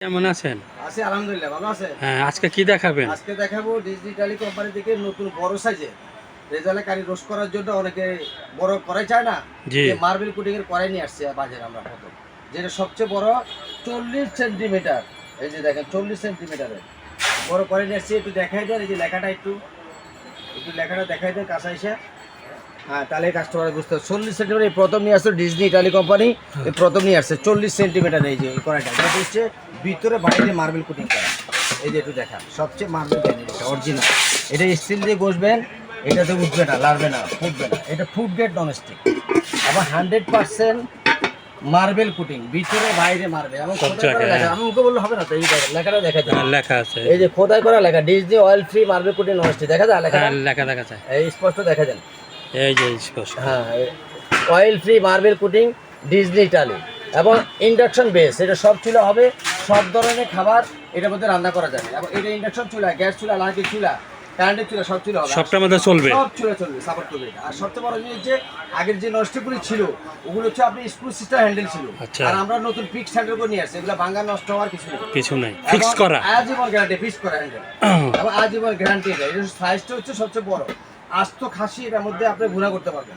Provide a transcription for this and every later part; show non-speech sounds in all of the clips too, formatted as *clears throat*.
কেমন আছেন? আছি আলহামদুলিল্লাহ ভালো আছে হ্যাঁ আজকে কি দেখাবেন? আজকে দেখাবো ডিজিটালি কোম্পানি থেকে নতুন বড় সাইজে রেজাল্টে কারি রোস্ট করার জন্য অনেকে বড় করাই চায় না জি। মার্বেল কুটিং এর করাই নিয়ে আসছে বাজারে আমরা প্রথম। যেটা সবচেয়ে বড় চল্লিশ সেন্টিমিটার এই যে দেখেন চল্লিশ সেন্টিমিটারের বড় করে নিয়ে আসছি একটু দেখাই দেন এই যে লেখাটা একটু। একটু লেখাটা দেখাই দেন কাঁচা এসে। হ্যাঁ তাহলে কাস্টমার বুঝতে হবে চল্লিশ সেন্টিমিটার এই প্রথম নিয়ে আসছে ডিজনি ইটালি কোম্পানি প্রথম নিয়ে আসছে। চল্লিশ সেন্টিমিটার এই যে কড়াইটা এটা হচ্ছে ভিতরে বাইরে মার্বেল কুটিং করা। এই যে একটু দেখা সবচেয়ে মার্বেল এটা অরিজিনাল এটা স্টিল দিয়ে বসবেন এটাতে উঠবে না লাড়বে না ফুটবে না। এটা ফুড গেট ননস্টিক আবার হান্ড্রেড পার্সেন্ট মার্বেল কুটিং ভিতরে বাইরে মারবে এবং আমি মুখে বললে হবে না তো এই লেখাটা দেখা যায় হ্যাঁ, লেখা আছে। এই যে খোদাই করা লেখা? Disney oil free marble coating nonstick দেখা যায়? লেখা হ্যাঁ লেখা দেখা যায়। এই স্পষ্ট দেখা যায়। এই যে হ্যাঁ অয়েল ফ্রি মার্বেল কুটিং এবং ইন্ডাকশন বেস এটা সব চুলা হবে সব ধরনের খাবার এটার মধ্যে রান্না করা যাবে। এবং এটা ইন্ডাকশন চুলা গ্যাস চুলা লাকি চুলা কারেন্টের চুলা সব চুলা হবে। সবটার মধ্যে চলবে? সব চুলা চলবে সাপোর্ট করবে আর সবচেয়ে বড় জিনিস যে আগের যে নষ্টগুলি ছিল ওগুলো হচ্ছে আপনি স্ক্রু সিস্টেম হ্যান্ডেল ছিল। আচ্ছা। আর আমরা নতুন ফিক্স হ্যান্ডেল করে নিয়ে আসছি এগুলো ভাঙ্গা নষ্ট হওয়ার কিছু নেই। কিছু নাই। ফিক্স করা। আজীবন গ্যারান্টি ফিক্স করা হ্যান্ডেল *clears throat* এবং আজীবন গ্যারান্টি এটা। সাইজটা হচ্ছে সবচেয়ে বড়। আস্ত খাসি এটার মধ্যে আপনি গুণা করতে পারবেন।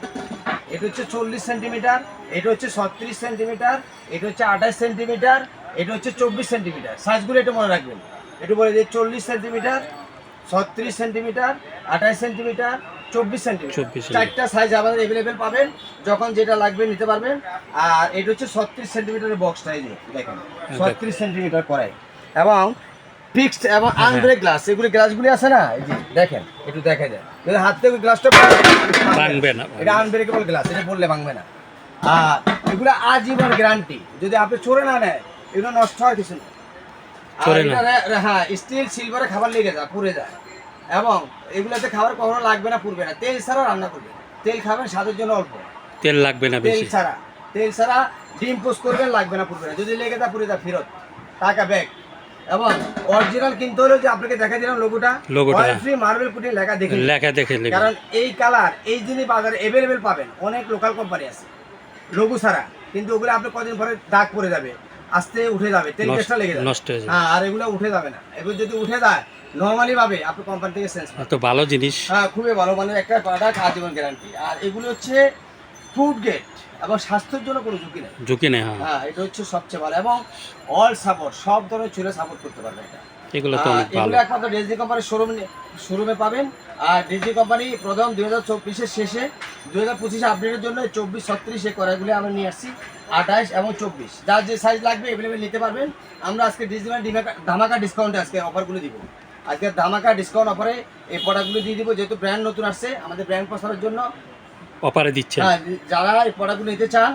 এটা হচ্ছে চল্লিশ সেন্টিমিটার এটা হচ্ছে ছত্রিশ সেন্টিমিটার এটা হচ্ছে আঠাশ সেন্টিমিটার এটা হচ্ছে চব্বিশ সেন্টিমিটার। সাইজগুলো একটু মনে রাখবেন। একটু বলে দিই চল্লিশ সেন্টিমিটার ছত্রিশ সেন্টিমিটার আঠাশ সেন্টিমিটার চব্বিশ সেন্টিমিটার। 24 চারটা সাইজ আমাদের অ্যাভেলেবেল পাবেন যখন যেটা লাগবে নিতে পারবেন। আর এটা হচ্ছে ছত্রিশ সেন্টিমিটারের বক্সটা এই দেখেন। ছত্রিশ সেন্টিমিটার করাই এবং ফিক্সড এবং গ্লাস এগুলি গ্লাসগুলি আছে না? এই যে দেখেন একটু দেখা যায়। যদি হাত থেকে গ্লাসটা ভাঙবে না। এটা আনব্রেকেবল গ্লাস এটা বললে ভাঙবে না। আর এগুলো আজীবন গ্যারান্টি যদি আপনি চোরে না নেয় এগুলো নষ্ট হয় কিছু না। হ্যাঁ স্টিল সিলভারে খাবার লেগে যায় পুড়ে যায়। এবং এগুলোতে খাবার কখনো লাগবে না পুড়বে না। তেল ছাড়া রান্না করবে। তেল খাবেন স্বাদের জন্য অল্প। তেল লাগবে না তেল ছাড়া। তেল ছাড়া ডিম পোস্ট করবেন লাগবে না পুরবে না। যদি লেগে তা পুরে তা ফেরত। টাকা ব্যাগ এবং অরিজিনাল কিনতে হলেও যে আপনাকে দেখা দিলাম লোগোটা লোগোটা। ফ্রি মার্বেল পুটি লেখা দেখে লেখা দেখে কারণ এই কালার এই জিনিস বাজারে অ্যাভেলেবেল পাবেন। অনেক লোকাল কোম্পানি আছে। লোগো ছাড়া। কিন্তু ওগুলো আপনি কদিন পরে দাগ পড়ে যাবে। আস্তে উঠে যাবে। তেল গ্যাসটা লেগে যাবে। নষ্ট হয়ে যাবে। হ্যাঁ আর এগুলো উঠে যাবে না। এগুলো যদি উঠে যায় নর্মালি ভাবে আপনি কোম্পানি থেকে সেন্স এত ভালো জিনিস। হ্যাঁ খুবই ভালো। মানের একটা প্রোডাক্ট আজীবন গ্যারান্টি আর এগুলো হচ্ছে ফুড গেট এবং স্বাস্থ্যের জন্য কোনো ঝুঁকি নেই। ঝুঁকি নেই হ্যাঁ। হ্যাঁ এটা হচ্ছে সবচেয়ে ভালো এবং অল সাপোর্ট সব ধরনের চুলে সাপোর্ট করতে পারবে এটা। এগুলো তো অনেক ভালো। একমাত্র ডিজনি কোম্পানির শোরুম শোরুমে পাবেন। আর ডিজনি কোম্পানি প্রথম দুই হাজার চব্বিশের শেষে দুই হাজার পঁচিশে আপডেটের জন্য চব্বিশ ছত্রিশ এই কড়াইগুলি আমরা নিয়ে আসছি আঠাশ এবং চব্বিশ। যার যে সাইজ লাগবে এভেলেবেল নিতে পারবেন। আমরা আজকে ডিজনি ধামাকা ডিসকাউন্টে আজকে অফারগুলো দিব। আজকে ধামাকা ডিসকাউন্ট অফারে এই প্রোডাক্টগুলো দিয়ে দিব যেহেতু ব্র্যান্ড নতুন আসছে আমাদের ব্র্যান্ড প্রসারের জন্য অপারে দিচ্ছে হ্যাঁ যারা এই প্রোডাক্টগুলো নিতে চান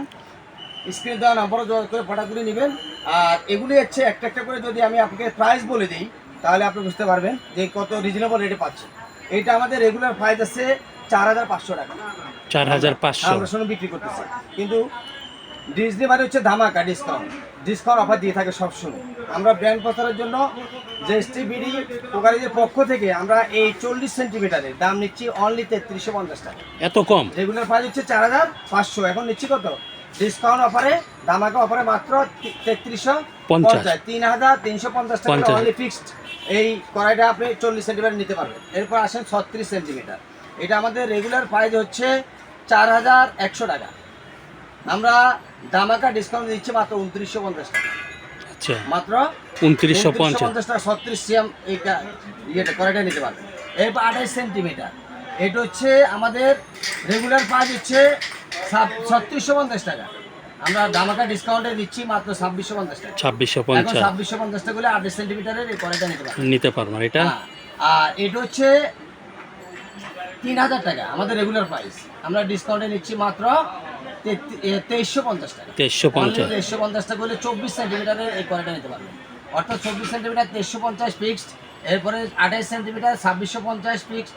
স্ক্রিনে দেওয়া নম্বরে জোগাড় করে প্রোডাক্টগুলি নেবেন। আর এগুলি হচ্ছে একটা একটা করে যদি আমি আপনাকে প্রাইস বলে দিই তাহলে আপনি বুঝতে পারবেন যে কত রিজনেবল রেটে পাচ্ছেন এটা আমাদের রেগুলার প্রাইস আছে চার হাজার পাঁচশো টাকা। চার হাজার পাঁচশো। আমরা শুনে বিক্রি করতেছি। কিন্তু ডিজনি মানে হচ্ছে ধামাকা ডিসকাউন্ট ডিসকাউন্ট অফার দিয়ে থাকে সবসময়। আমরা ব্র্যান্ড প্রচারের জন্য যে এসটি বিডি কোকারিজের পক্ষ থেকে আমরা এই চল্লিশ সেন্টিমিটারের দাম নিচ্ছি অনলি তেত্রিশশো পঞ্চাশ টাকা। এত কম? রেগুলার প্রাইস হচ্ছে চার হাজার পাঁচশো। এখন নিচ্ছি কত? ডিসকাউন্ট অফারে ধামাকা অফারে মাত্র তেত্রিশশো। পঞ্চাশ। তিন হাজার তিনশো পঞ্চাশ টাকা অনলি ফিক্সড এই কড়াইটা আপনি চল্লিশ সেন্টিমিটার নিতে পারবেন। এরপর আসেন ছত্রিশ সেন্টিমিটার এটা আমাদের রেগুলার প্রাইস হচ্ছে চার হাজার একশো টাকা। আমরা ধামাকা ডিসকাউন্ট দিচ্ছি মাত্র উনত্রিশশো পঞ্চাশ টাকা। আচ্ছা। মাত্র উনত্রিশশো পঞ্চাশ। টাকা ছত্রিশ সিএম এইটা ইয়েটা কড়াইটা নিতে পারবেন। এরপর আঠাশ সেন্টিমিটার। এটা হচ্ছে আমাদের রেগুলার প্রাইস হচ্ছে ছত্রিশশো পঞ্চাশ টাকা। আমরা দামাকা ডিসকাউন্টে দিচ্ছি মাত্র ছাব্বিশশো পঞ্চাশ টাকা। ছাব্বিশশো পঞ্চাশ। ছাব্বিশশো পঞ্চাশ টাকা হলে আঠাশ সেন্টিমিটারের এই কড়াইটা নিতে পারবেন। নিতে পারবেন এটা? হ্যাঁ, আর এটা হচ্ছে তিন হাজার টাকা আমাদের রেগুলার প্রাইস আমরা ডিসকাউন্টে নিচ্ছি মাত্র তেইশশো পঞ্চাশ টাকা। তেইশশো পঞ্চাশ। তেইশশো পঞ্চাশ টাকা হলে চব্বিশ সেন্টিমিটারের এই কড়াইটা নিতে পারবেন। অর্থাৎ চব্বিশ সেন্টিমিটার তেইশশো পঞ্চাশ ফিক্সড এরপরে আঠাইশ সেন্টিমিটার ছাব্বিশশো পঞ্চাশ ফিক্সড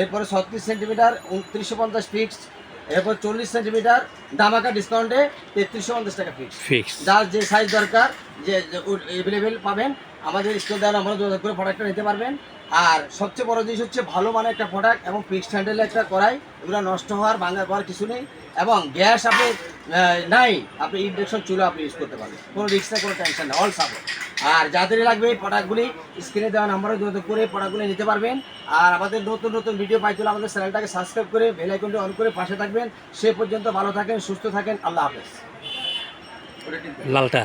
এরপরে ছত্রিশ সেন্টিমিটার উনত্রিশশো পঞ্চাশ ফিক্সড এরপর চল্লিশ সেন্টিমিটার দামাকা ডিসকাউন্টে তেত্রিশশো পঞ্চাশ টাকা ফিক্সড ফিক্স যার যে সাইজ দরকার যে অ্যাভেলেবেল পাবেন আমাদের স্টোর দেওয়ার আমরা যোগাযোগ করে প্রোডাক্টটা নিতে পারবেন। আর সবচেয়ে বড় জিনিস হচ্ছে ভালো মানের একটা প্রোডাক্ট এবং ফিক্সড হ্যান্ডেল একটা করাই এগুলো নষ্ট হওয়ার ভাঙা হওয়ার কিছু নেই। এবং গ্যাস আপনি নাই। আপনি ইন্ডাকশন চুলো আপনি ইউজ করতে পারবেন। কোনো রিক্স কোনো টেনশন নেই অল সাপোর্ট আর যাদের লাগবে প্রোডাক্টগুলি স্ক্রিনে দেওয়া নাম্বারে যোগাযোগ করে প্রোডাক্টগুলি নিতে পারবেন। আর আমাদের নতুন নতুন ভিডিও পাইতে হলে আমাদের চ্যানেলটাকে সাবস্ক্রাইব করে বেল আইকনটি অন করে পাশে থাকবেন। সে পর্যন্ত ভালো থাকেন, সুস্থ থাকেন। আল্লাহ হাফেজ। লালটা।